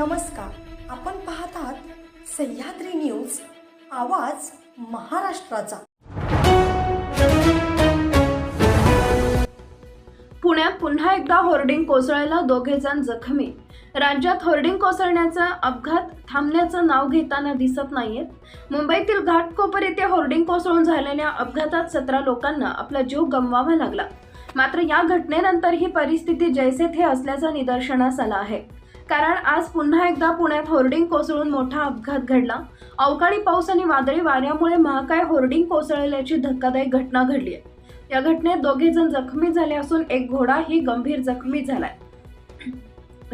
नमस्कार. आपण पाहत आहात सह्याद्री न्यूज आवाज महाराष्ट्राचा. पुण्यात पुन्हा एकदा होर्डिंग कोसळायला दोघे जण जखमी. राज्यात होर्डिंग कोसळण्याचा अपघात थांबण्याचं नाव घेताना दिसत नाहीयेत मुंबईतील घाटकोपर येथे होर्डिंग कोसळून झालेल्या अपघातात सतरा लोकांना आपला जीव गमवावा लागला. मात्र या घटनेनंतर ही परिस्थिती जैसे थे असल्याचं निदर्शनास आलं आहे. कारण आज पुन्हा एकदा पुण्यात होर्डिंग कोसळून मोठा अपघात घडला. अवकाळी पाऊस आणि वादळी वाऱ्यामुळे महाकाय होर्डिंग कोसळल्याची धक्कादायक घटना घडली आहे. या घटनेत दोघे जण जखमी झाले असून एक घोडाही गंभीर जखमी झालाय.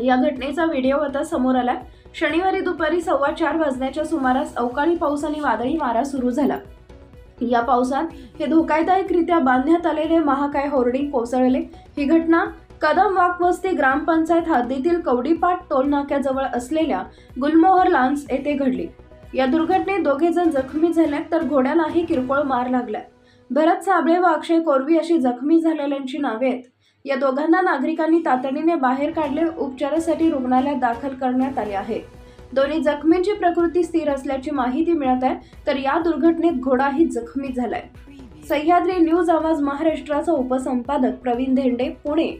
या घटनेचा व्हिडिओ आता समोर आलाय. शनिवारी दुपारी सव्वा चार वाजण्याच्या सुमारास अवकाळी पाऊस आणि वादळी वारा सुरू झाला. या पावसात हे धोकादायकरित्या बांधण्यात आलेले महाकाय होर्डिंग कोसळले. ही घटना कदम वाकवस्ती ग्रामपंचायत हद्दीतील कवडीपाट टोल नाक्याजवळ असलेल्या गुलमोहर लान्स येथे घडली. या दुर्घटनेत दोघे जण जखमी झाल्यात तर घोड्यालाही किरकोळ मार लागलाय भरत साबळे व अक्षय कोरवी अशी जखमी झालेल्यांची नावे आहेत. या दोघांना नागरिकांनी तातडीने बाहेर काढले उपचारासाठी रुग्णालयात दाखल करण्यात आले आहे. दोन्ही जखमींची प्रकृती स्थिर असल्याची माहिती मिळत आहे तर या दुर्घटनेत घोडाही जखमी झालाय. सह्याद्री न्यूज आवाज महाराष्ट्राचा उपसंपादक प्रवीण धेंडे पुणे.